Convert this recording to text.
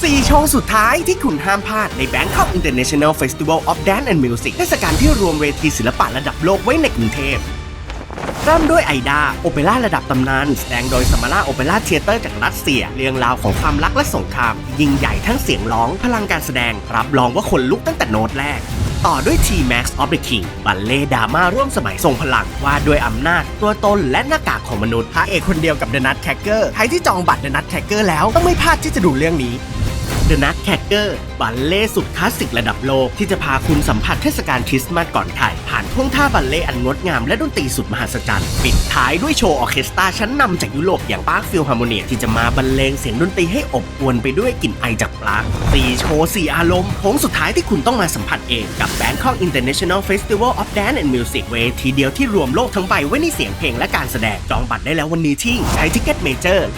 4 โชว์สุดท้ายที่คุณห้ามพลาดใน Bangkok International Festival of Dance and Music เทศกาลที่รวมเวทีศิลปะระดับโลกไว้ในกรุงเทพเริ่มด้วยไอดาโอเปร่าระดับตำนาน แสดงโดยสมาร่าโอเปร่าเทเตอร์จากรัสเซีย เรื่องราวของความรักและสงคราม ยิ่งใหญ่ทั้งเสียงร้อง พลังการแสดง รับรองว่าคนลุกตั้งแต่โน้ตแรก ต่อด้วย T-Max of the King บัลเล่ดราม่าร่วมสมัยทรงพลัง ว่าด้วยอำนาจ ตัวตนและหน้ากากของมนุษย์พระเอกคนเดียวกับ The Nutcracker ใครที่จองบัตร The Nutcracker แล้วต้องไม่พลาดที่จะดูเรื่องนี้ The Nutcracker บัลเล่สุดคลาสสิกระดับโลกที่จะพาคุณสัมผัสเทศกาลคริสต์มาสก่อนใครผ่านท่วงท่าบัลเล่อันงดงามและดนตรีสุดมหัศจรรย์ ปิดท้ายด้วยโชว์ออเคสตราชั้นนำจากยุโรปอย่างปาร์คฟิลฮาร์โมเนียที่จะมาบรรเลงเสียงดนตรีให้อบอวลไปด้วยกลิ่นไอจากปลั๊กสี่โชว์สี่อารมณ์โค้งสุดท้ายที่คุณต้องมาสัมผัสเองกับ Bangkok International Festival of Dance and Music เวทีเดียวที่รวมโลกทั้งใบไว้ในเสียงเพลงและการแสดงจองบัตรได้แล้ววันนี้ที่ไทยทิกเก็ตเมเจอร์